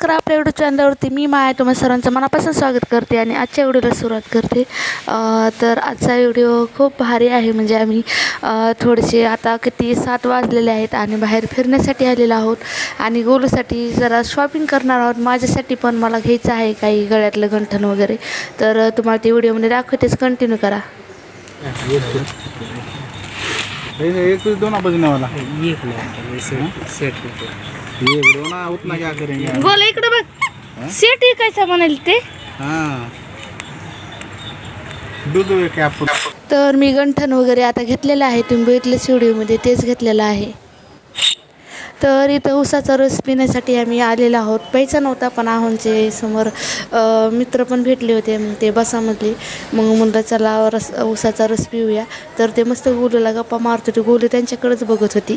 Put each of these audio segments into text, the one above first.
आपल्या व्हिडिओ चॅनलवरती मी माया तुम्हा सर्वांचं मनापासून स्वागत करते आणि आजच्या व्हिडिओला सुरुवात करते. अं, तर आजचा व्हिडिओ खूप भारी आहे म्हणजे आम्ही थोडेसे आता किती सात वाजलेले आहेत आणि बाहेर फिरण्यासाठी आलेलो आहोत आणि गोलूसाठी जरा शॉपिंग करणार आहोत. माझ्यासाठी पण मला घ्यायचं आहे काही गळ्यातलं गंठण वगैरे. तर तुम्हाला ते व्हिडिओमध्ये दाखवतेच कंटिन्यू करा. एक दोन बजने वाला एक मिनट सेट ना उतना क्या करेंगे गोल इकडे बघ. सेट म्हणाल ते? हाँ। तर मी गंठण वगैरे आता घेतलेलं आहे. तुम्ही बघितलंच व्हिडिओमध्ये तेच घेतलेलं आहे. तर इथं उसाचा रस पिण्यासाठी आम्ही आलेलो आहोत. प्यायचा नव्हता पण आहोंचे समोर मित्र पण भेटले होते मग ते बसामधले. मग म्हणलं चला रस उसाचा रस पिऊया. तर ते मस्त गोलूला गप्पा मारत होते. गोलू त्यांच्याकडेच बघत होती.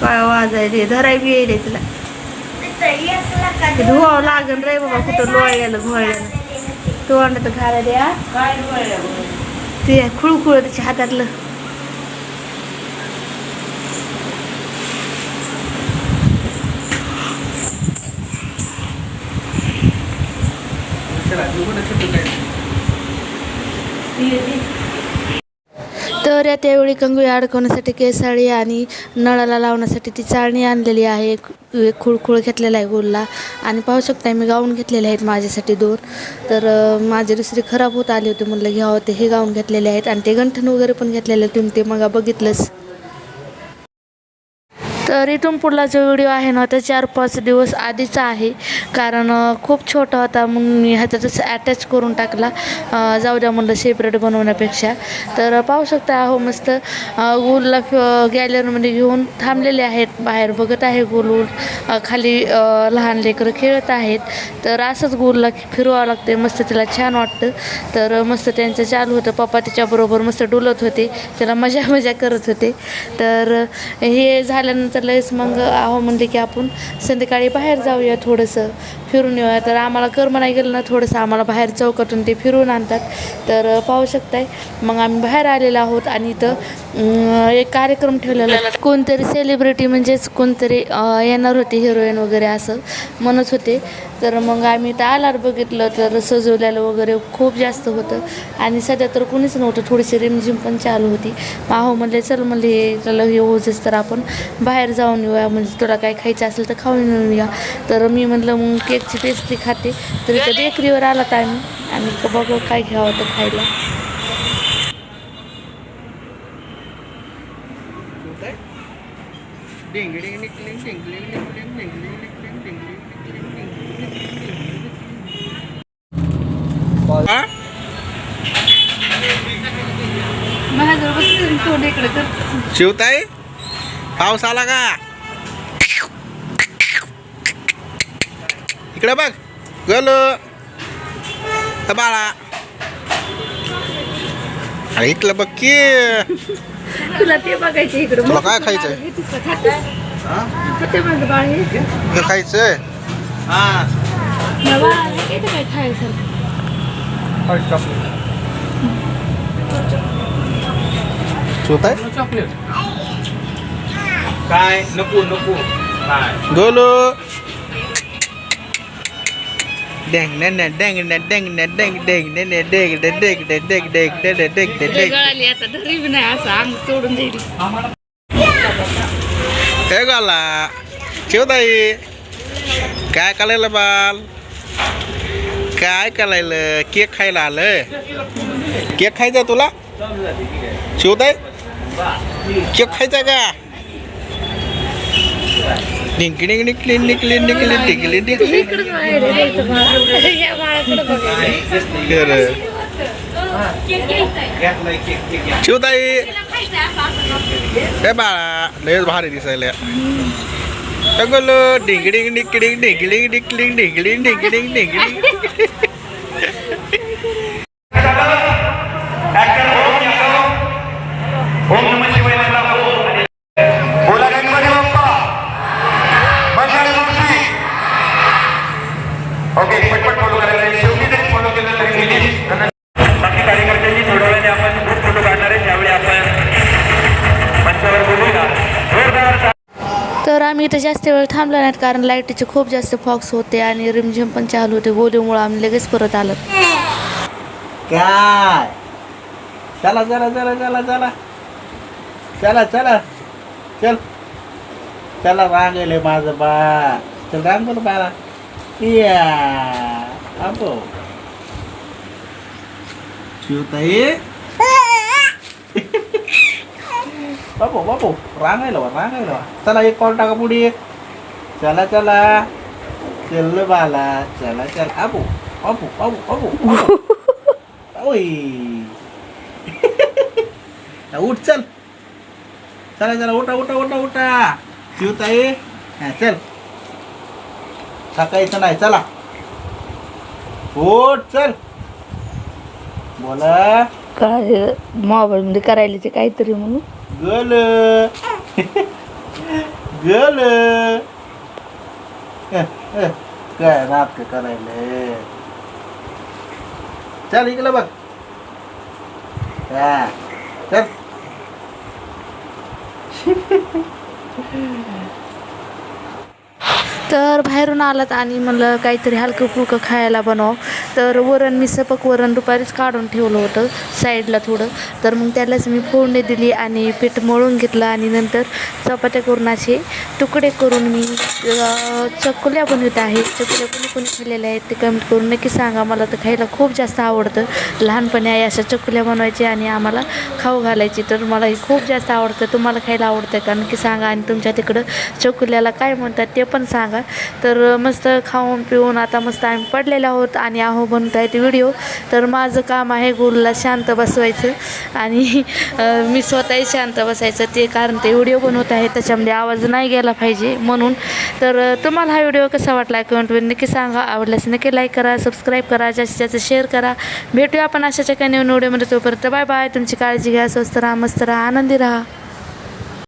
काय वाजायले धराय बी येईल तुला. धुवावं लागन रे बाबा कुठं लोळ्याला घोळ्याला तू आणत घाला द्या ते खुळखुळ त्याच्या हातातलं. तर या त्यावेळी कंगवी अडकवण्यासाठी केसाळी आणि नळाला लावण्यासाठी ती चाळणी आणलेली आहे. एक खुळखुळ घेतलेला आहे गोलला. आणि पाहू शकता मी गाऊन घेतलेले आहेत माझ्यासाठी दोन. तर माझे दुसरे खराब होत आले होते म्हणलं घ्यावं ते हे गाऊन घेतलेले आहेत. आणि ते गंठण वगैरे पण घेतलेले तुम्ही ते मग बघितलंच. तर इथून पुढला जो व्हिडिओ आहे ना तो चार पाच दिवस आधीचा आहे. कारण खूप छोटा होता मग मी ह्याच्यातच अटॅच करून टाकला. जाऊ द्या म्हणलं सेपरेट बनवण्यापेक्षा. तर पाहू शकता अहो मस्त गुलला गॅलरीमध्ये घेऊन थांबलेले आहेत. बाहेर बघत आहे गुल खाली लहान लेकरं खेळत आहेत. तर असंच गुलला फिरवावं लागते मस्त तिला छान वाटतं. तर मस्त त्यांचं चालू होतं. पप्पा तिच्याबरोबर मस्त डुलत होते. त्याला मजा मजा करत होते. तर हे झाल्यानंतर लगेच मग आहो म्हणले की आपण संध्याकाळी बाहेर जाऊया थोडंसं फिरून येऊया. तर आम्हाला कर्म नाही गेलं ना थोडंसं आम्हाला बाहेर चौकातून ते फिरून आणतात. तर पाहू शकताय. मग आम्ही बाहेर आलेलो आहोत आणि इथं एक कार्यक्रम ठेवलेला कोणतरी सेलिब्रिटी म्हणजेच कोणतरी येणार होते हिरोईन वगैरे असं म्हणत होते. तर मग आम्ही इथं आलार बघितलं तर सजवलेलं वगैरे खूप जास्त होतं. आणि सध्या तर कोणीच नव्हतं. थोडीशी रिमझिम पण चालू होती. माहो म्हणले चल म्हणले चला हे होतच तर आपण बाहेर जाऊन येऊया. म्हणजे तुला काय खायचं असेल तर खाऊन येऊया. तर मी म्हणलं मग केकची पेस्ट्री खाते. तर इथं बेकरीवर आलात आम्ही. आणि बघू काय घ्यावं तर खायला. शिवताय पाऊस आला का? इकडे बघ गलो. बाळा. अरे इकडं बघ की. तुला ते बघायचं इकडे. तुला काय खायचंय? हे? खायचंय? हा. हे खायचं चॉकलेट काय नको नको काय गोलू डेंग ने ने डेंग ने डेंग ने डेंग डेंग ने ने डेंग ने डेंग ने डेंग डेंग ने ने डेंग ने डेंग गळाली आता धरी बी नाही असं अंग सोडून देईल हे गाला शिवताई काय करायला बाल काय करायला केक खायला आलं केक खायचा तुला शिवताई केक खायचा का बाहेर आहे, द्यायचं बाळा. या बाळाकडं बघायला. शिवताई हे बाळा लयच भारी दिसायला सगळं डिंगडिंग डिंगडिंग डिंगलिंग डिंगलिंग डिंगलिंग डिंगलिंग डिंगलिंग ओके पटपट फॉलो करायला शेवटी जरी फॉलो केलं तरी बाकी कार्यकर्त्यांनी थोड्या वेळाने आपण ग्रुप फोटो काढणार आहे. त्यावेळी आपण मंचावर बोलूया. तर आम्ही इथं जास्त वेळ थांबलो नाहीत कारण लाईटीचे खूप जास्त फॉक्स होते आणि रिमझिम पण चालू होते. गोलीमुळं आम्ही लगेच परत आलो. काय? चला चला चला चला चला. चला चला. चल. चला रांगेले माझं बा चल रांग बोल बाळा. या अबो शिवताई बाबू बाबू रांगायला वा रांगायला वा चला एक कॉल टाका पुढे चला चला चल बाला चला चला अबू अबू अबू अबू ओय उठ चल चला चला उठा उठा उठा उठा शिवताई हा चल सकाळीचं नाही चला. उठ चल. बोला. काय मोबाईलमध्ये करायला ते काहीतरी म्हणून? गल. गल. काय रात करायला? चल इकडं बघ. हा चल. तर बाहेरून आलात आणि म्हणलं काहीतरी हलकं फुलकं खायला बनव. तर वरण मी सपक वरण दुपारीच काढून ठेवलं होतं साईडला थोडं. तर मग त्यालाच मी फोडणी दिली आणि पीठ मळून घेतलं आणि नंतर चपात्या करून असे तुकडे करून मी अं, चकुल्या बनवत आहे. चकुल्या कोणी कोणी खाल्लेल्या आहेत ते कमेंट करून नक्की सांगा. मला तर खायला खूप जास्त आवडतं. लहानपणी आई अशा चकुल्या बनवायची आणि आम्हाला खाऊ घालायची तर मला हे खूप जास्त आवडतं. तुम्हाला खायला आवडतं का? नक्की सांगा. आणि तुमच्या तिकडं चकुल्याला काय म्हणतात ते पण सांगा. तर मस्त खाऊन पिऊन आता मस्त आम्ही पडलेले आहोत आणि आहो बनत आहेत व्हिडिओ. तर माझं काम आहे गुरुला शांत बसवायचं. आणि मी स्वतःही शांत बसायचं. ते कारण ते व्हिडिओ बनवत आहे त्याच्यामध्ये आवाज नाही गेला पाहिजे म्हणून. तर तुम्हाला हा व्हिडिओ कसा वाटला कमेंटमध्ये नक्की सांगा. आवडल्यास नक्की लाईक करा सबस्क्राईब करा जास्तीत जास्त शेअर करा. भेटूया आपण अशाच्या काही नवीन व्हिडिओमध्ये. तोपर्यंत बाय बाय तुमची काळजी काळजी घ्या स्वस्त राहा मस्त राहा आनंदी राहा.